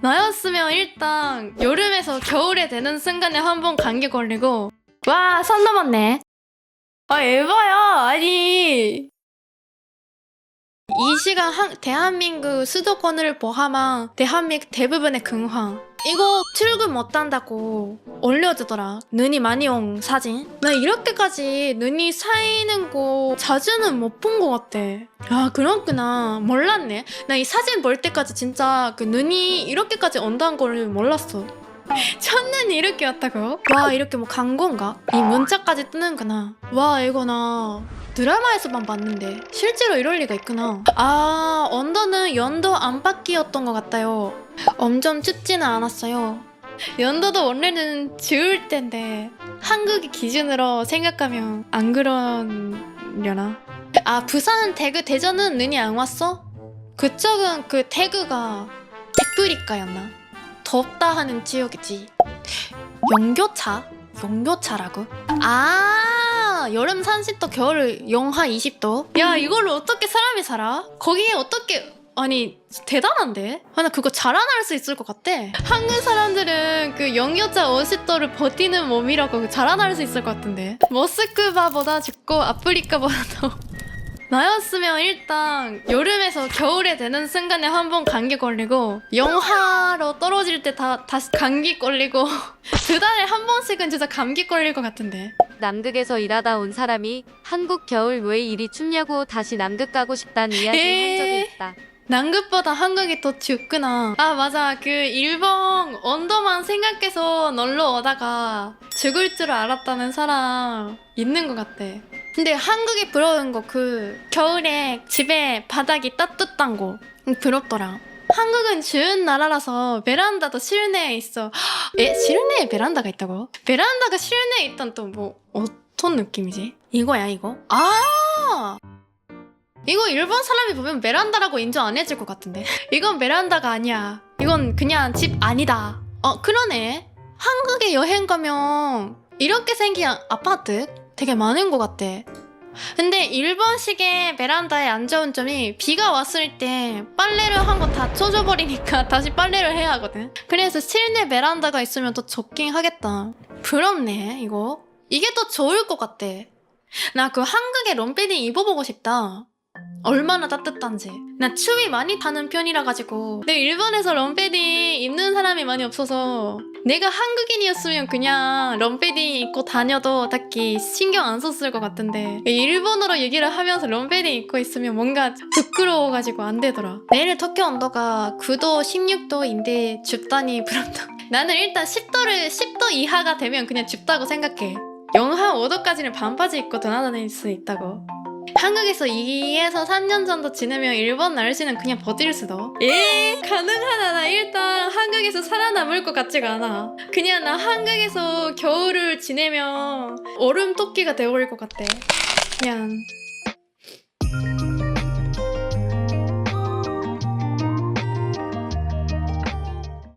나였으면 일단 여름에서 겨울에 되는 순간에 한 번 감기 걸리고. 와 선 넘었네. 아 에바야 아니. 이 시간 한, 대한민국 수도권을 포함한 대한민국 대부분의 근황 이거 출근 못한다고 올려주더라. 눈이 많이 온 사진. 나 이렇게까지 눈이 쌓이는 거 자주는 못 본 것 같아. 아 그렇구나. 몰랐네. 나 이 사진 볼 때까지 진짜 그 눈이 이렇게까지 온다는 걸 몰랐어. 첫눈이 이렇게 왔다고? 와 이렇게 뭐 광고인가? 이 문자까지 뜨는구나. 와 이거 나 드라마에서만 봤는데 실제로 이럴 리가 있구나 아 언더는 연도 안팎이었던 것 같아요 엄청 춥지는 않았어요 연도도 원래는 추울 텐데 한국이 기준으로 생각하면 안 그러려나 아 부산 대구 대전은 눈이 안 왔어? 그쪽은 그 태그가 태프리카였나? 덥다 하는 지역이지. 영교차? 영교차라고? 아, 여름 30도, 겨울 영하 20도? 야, 이걸로 어떻게 사람이 살아? 거기에 어떻게, 아니, 대단한데? 아, 나 그거 자라날 수 있을 것 같아. 한국 사람들은 그 영교차 50도를 버티는 몸이라고 자라날 수 있을 것 같은데. 모스크바보다 춥고 아프리카보다 더. 나였으면 일단 여름에서 겨울에 되는 순간에 한 번 감기 걸리고 영하로 떨어질 때 다 다시 감기 걸리고 두 달에 한 번씩은 진짜 감기 걸릴 것 같은데 남극에서 일하다 온 사람이 한국 겨울 왜 이리 춥냐고 다시 남극 가고 싶다는 이야기 에이. 한 적이 있다. 남극보다 한국이 더 춥구나. 아 맞아. 그 일본 언더만 생각해서 놀러 오다가 죽을 줄 알았다는 사람 있는 것 같아. 근데 한국이 부러운 거 그 겨울에 집에 바닥이 따뜻한 거. 음, 부럽더라 한국은 추운 나라라서 베란다도 실내에 있어 에? 실내에 베란다가 있다고? 베란다가 실내에 있던 또 뭐 어떤 느낌이지? 이거야 이거? 아 이거 일본 사람이 보면 베란다라고 인정 안 해줄 것 같은데 이건 베란다가 아니야 이건 그냥 집 아니다 어 그러네 한국에 여행 가면 이렇게 생긴 아파트 되게 많은 것 같아 근데 일본식의 베란다의 안 좋은 점이 비가 왔을 때 빨래를 한 거 다 쳐져버리니까 다시 빨래를 해야 하거든. 그래서 실내 베란다가 있으면 더 좋긴 하겠다. 부럽네 이거. 이게 더 좋을 것 같아. 나 그 한국의 롱패딩 입어보고 싶다. 얼마나 따뜻한지. 나 추위 많이 타는 편이라 가지고. 근데 일본에서 럼패딩 입는 사람이 많이 없어서 내가 한국인이었으면 그냥 럼패딩 입고 다녀도 딱히 신경 안 썼을 것 같은데 일본어로 얘기를 하면서 럼패딩 입고 있으면 뭔가 부끄러워가지고 안 되더라. 내일 도쿄 온도가 9도, 16도인데 춥다니 부럽다. 나는 일단 10도를 10도 이하가 되면 그냥 춥다고 생각해. 영하 5도까지는 반바지 입고 돌아다닐 수 있다고. 한국에서 2에서 3년 정도 지내면 일본 날씨는 그냥 버틸 수도. 에 가능하다. 나 일단 한국에서 살아남을 것 같지가 않아. 그냥 나 한국에서 겨울을 지내면 얼음 토끼가 되어버릴 것 같아. 그냥